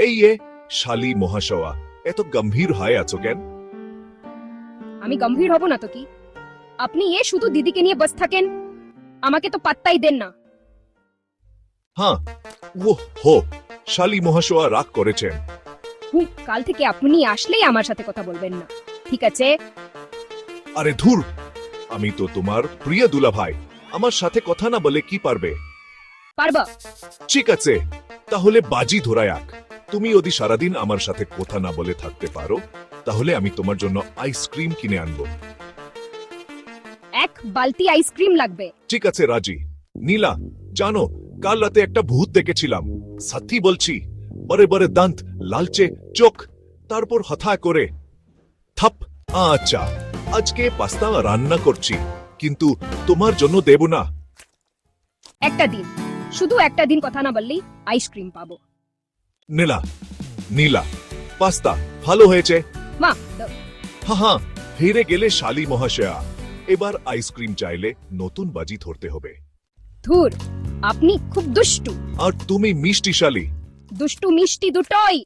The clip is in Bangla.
এই এ শালি মহাশয়া এত গম্ভীর হয়ে আছো কেন? আমি গম্ভীর হব না তো কি? আপনি এ শুধু দিদিকে নিয়ে বস থাকেন আমাকে তো পাত্তাই দেন না। হ্যাঁ ও হো শালি মহাশয়া রাগ করেছেন। হুম, কাল থেকে আপনি আসলেই আমার সাথে কথা বলবেন না। ঠিক আছে? আরে ধুর আমি তো তোমার প্রিয় দুলা ভাই আমার সাথে কথা না বলে কি পারবে? পারবা। ঠিক আছে তাহলে বাজি ধরায়াক তুমি যদি সারাদিন আমার সাথে কথা না বলে থাকতে পারো তাহলে আমি তোমার জন্য আইসক্রিম কিনে আনব। এক বালতি আইসক্রিম লাগবে। ঠিক আছে রাজি। নীলা জানো কাল রাতে একটা ভূত দেখেছিলাম। সত্যি বলছি বরে বরে দান্ত লালচে চোখ তারপর হথা করে। থাপ আচ্ছা আজকে পাস্তা রান্না করছি কিন্তু তোমার জন্য দেব না। একটা দিন শুধু একটা দিন কথা না বললেই আইসক্রিম পাবো। নীলা নীলা পাস্তা ভালো হয়েছে? মা। হ্যাঁ হ্যাঁ হেরে গেলে শালি মহাশয়া। এবার আইসক্রিম চাইলে নতুন বাজি ধরতে হবে। ধুর আপনি খুব দুষ্টু। আর তুমি মিষ্টি শালি। দুষ্টু মিষ্টি দুটোই।